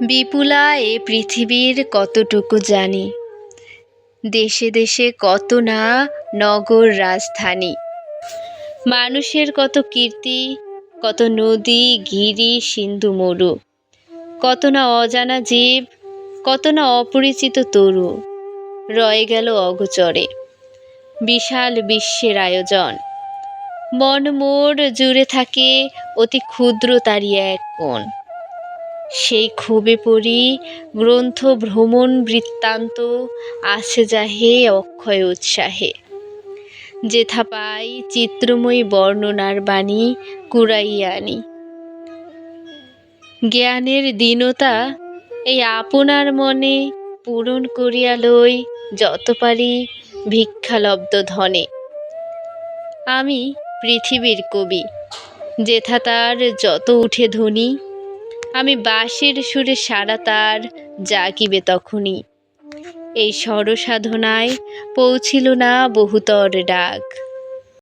বিপুলা, এ পৃথিবীর কতটুকু জানি? দেশে দেশে কত না নগর রাজধানী। মানুষের কত কীর্তি, কত নদী, গিরি, সিন্ধু, মরু। কত না অজানা জীব, কত না অপরিচিত তরু। রয়ে গেল অগোচরে। বিশাল বিশ্বের আয়োজন। মন মোর জুড়ে থাকে অতি ক্ষুদ্র তারই এক কোণ। সেই ক্ষোভে পড়ি, গ্রন্থ ভ্রমণ বৃত্তান্ত আছে যাহে অক্ষয় উৎসাহে। যেথা পাই, চিত্রময়ী বর্ণনার বাণী কুড়াইয়া আনি। জ্ঞানের দীনতা এই আপনার মনে পূরণ করিয়া লই যত পারি ভিক্ষালব্ধ ধনে। আমি পৃথিবীর কবি, যেথা তার যত উঠে ধ্বনি আমি সুরে সারা তার জাগিবে তখনই। এই স্বরসাধনায় পৌঁছিল না বহুতর ডাক।